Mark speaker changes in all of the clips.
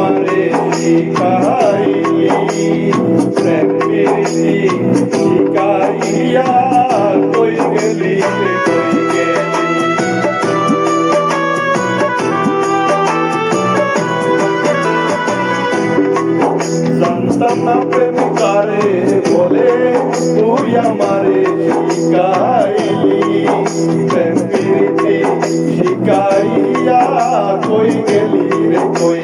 Speaker 1: তোমারে শিখাই প্রেমের শিখাইয়া কই গেলি কই গেলি? জানতাম না প্রেম কারে বলে, তুই আমারে শিখাই কই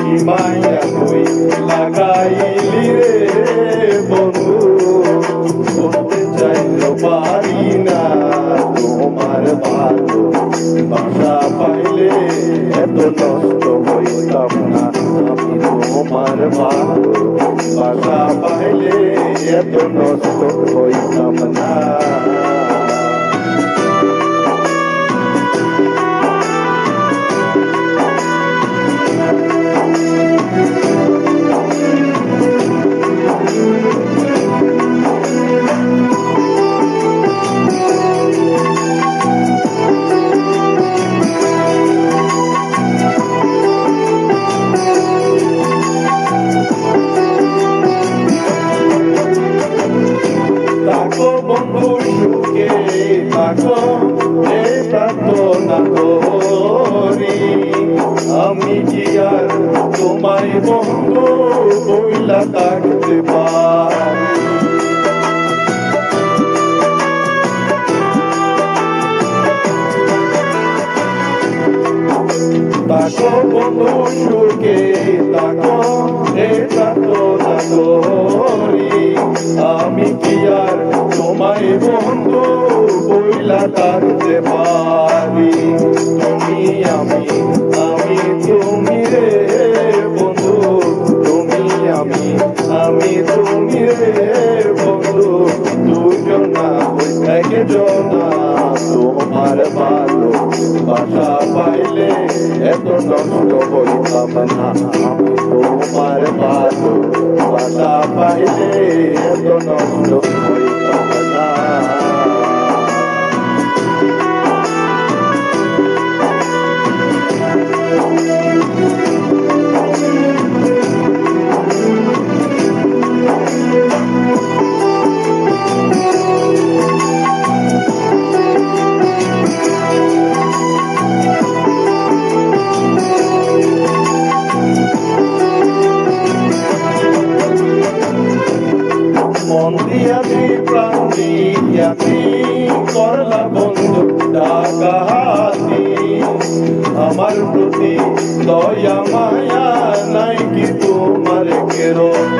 Speaker 1: কি মায়া কই লাগাইলি রে বন্ধু? বলতে চাইলো পারি না। তোমার ভালো বাসা পাইলে এত নষ্ট হইতাম না। আমি তোমার ভালো বাসা পাইলে এত নষ্ট করি আমি কি আর তোমার বন্ধু কইলা থাকতে পারি? তাকো সুখে একজনা তোমার ভালো বাসা পাইলে এত নষ্ট হইতাম না আমি তোমার ভালো বাসা পাইলে এত নষ্ট হইতাম ডাকাতি আমার প্রতি দয়া মায়া নাই কি তোমার কেরতি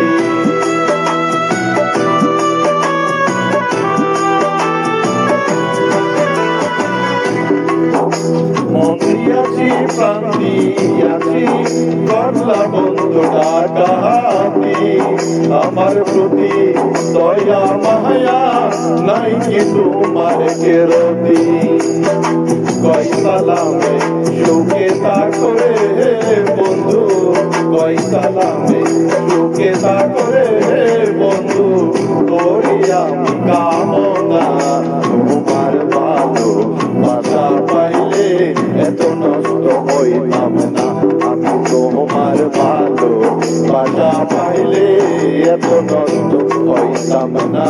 Speaker 1: দিয়াছি করলা আমার প্রতি দয়া মায়া নাই কি তোমার কেরতি? কয় সালামে সুখে করে বন্ধু, কয় সালামে সুখে করে বন্ধু আমি হইতাম না আমি তোমার ভালো বাসা পাইলে এত নষ্ট হইতাম না।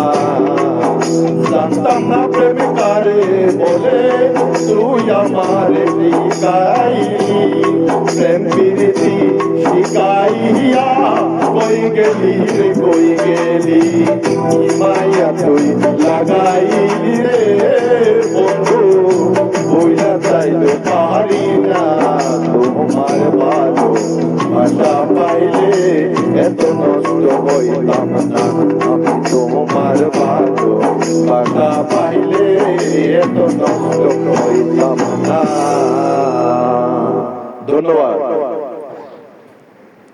Speaker 1: জানতাম না প্রেমিকারে বলে, তুই আমার শিকাই প্রেম প্রীতি শিকাইয়া কই গেলি রে, কই গেলি? মায়া তুই লাগাইলি রে? পারি না তোমার ভালো ভাষা পাইলে এত নষ্ট হইতাম না। আমি তোমার ভালো ভাষা পাইলে এত নষ্ট হইতাম না। ধন্যবাদ।